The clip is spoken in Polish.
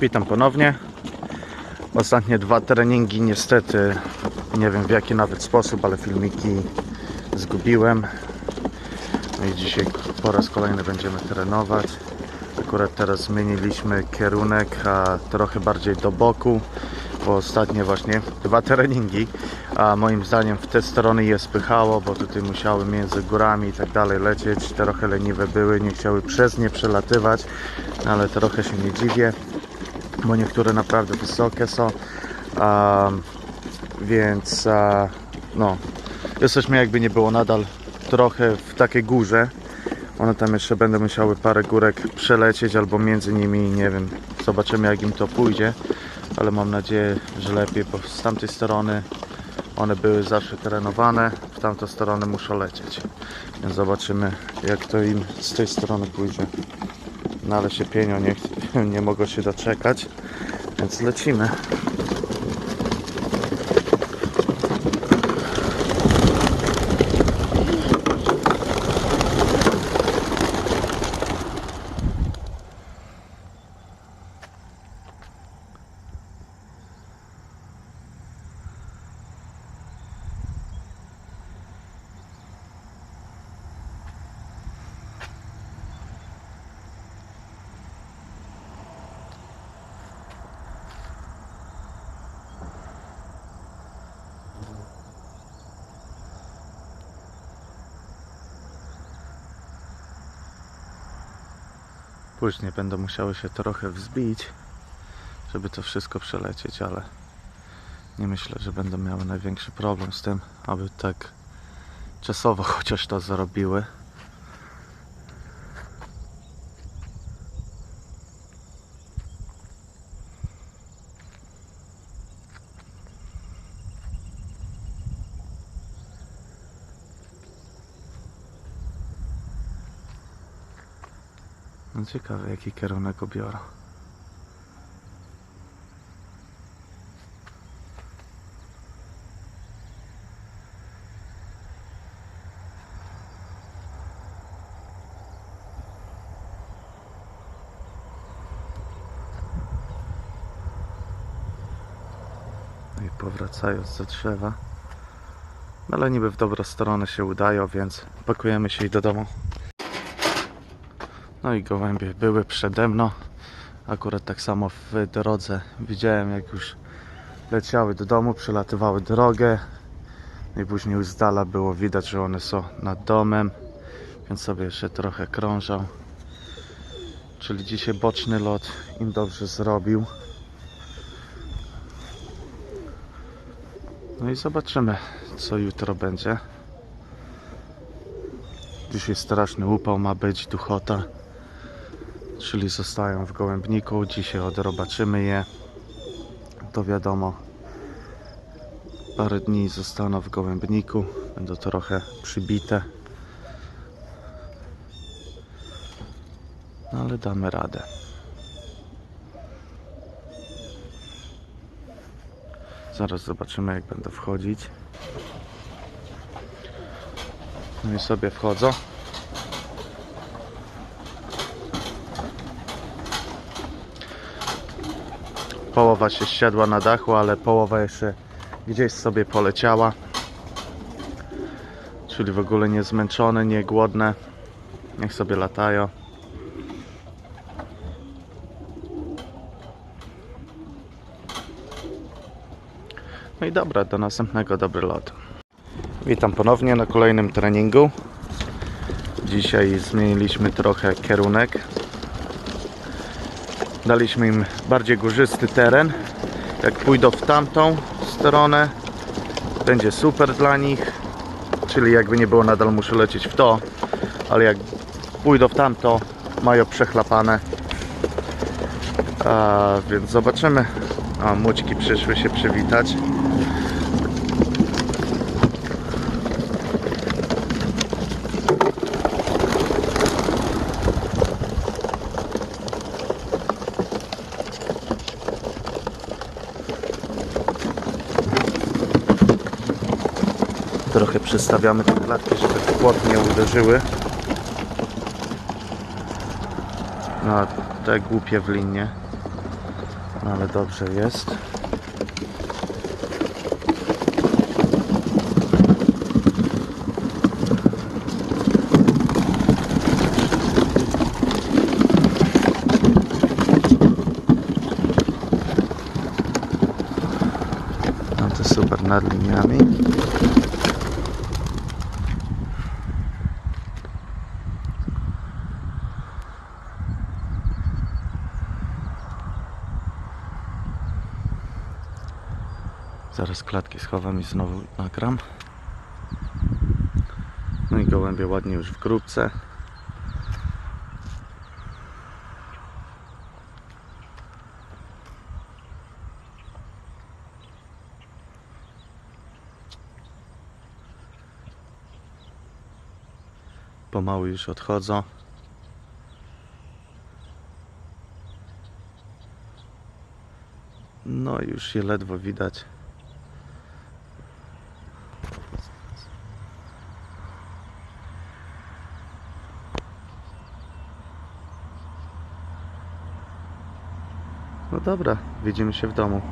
Witam ponownie. Ostatnie dwa treningi niestety nie wiem w jaki nawet sposób, ale filmiki zgubiłem. No i dzisiaj po raz kolejny będziemy trenować. Akurat teraz zmieniliśmy kierunek, a trochę bardziej do boku, bo ostatnie właśnie dwa treningi, a moim zdaniem w te strony je spychało, bo tutaj musiały między górami i tak dalej lecieć, trochę leniwe były, nie chciały przez nie przelatywać, no ale trochę się nie dziwię, bo niektóre naprawdę wysokie są, więc a, no, jesteśmy jakby nie było nadal trochę w takiej górze, one tam jeszcze będą musiały parę górek przelecieć albo między nimi, nie wiem, zobaczymy jak im to pójdzie, ale mam nadzieję, że lepiej, bo z tamtej strony one były zawsze trenowane, w tamtą stronę muszą lecieć. Więc zobaczymy jak to im z tej strony pójdzie. No ale się pienią, nie, nie mogą się doczekać, więc lecimy. Później będą musiały się trochę wzbić, żeby to wszystko przelecieć, ale nie myślę, że będą miały największy problem z tym, aby tak czasowo chociaż to zarobiły. No ciekawe jaki kierunek obiorą. No i powracając do drzewa. No ale niby w dobrą stronę się udają, więc pakujemy się i do domu. No i gołębie były przede mną. Akurat tak samo w drodze widziałem jak już leciały do domu, przelatywały drogę. No i później już z dala było widać, że one są nad domem, więc sobie jeszcze trochę krążą. Czyli dzisiaj boczny lot im dobrze zrobił. No i zobaczymy, co jutro będzie. Dzisiaj straszny upał ma być, duchota. Czyli zostają w gołębniku. Dzisiaj odrobaczymy je. To wiadomo. Parę dni zostaną w gołębniku. Będą trochę przybite. No ale damy radę. Zaraz zobaczymy jak będą wchodzić. No i sobie wchodzą. Połowa się ściadła na dachu, ale połowa jeszcze gdzieś sobie poleciała. Czyli w ogóle nie zmęczone, nie głodne. Niech sobie latają. No i dobra, do następnego dobry lot. Witam ponownie na kolejnym treningu. Dzisiaj zmieniliśmy trochę kierunek. Daliśmy im bardziej górzysty teren. Jak pójdą w tamtą stronę, będzie super dla nich. Czyli jakby nie było, nadal muszę lecieć w to, ale jak pójdą w tamto, mają przechlapane. A, więc zobaczymy. A, młodziki przyszły się przywitać. Trochę przestawiamy te klatki, żeby w płot nie uderzyły. No, te głupie w linie. Ale dobrze jest. No to super nad liniami. Zaraz klatki schowam i znowu nagram. No i gołębie ładnie już w grupce. Pomału już odchodzą. No już je ledwo widać. No dobra, widzimy się w domu.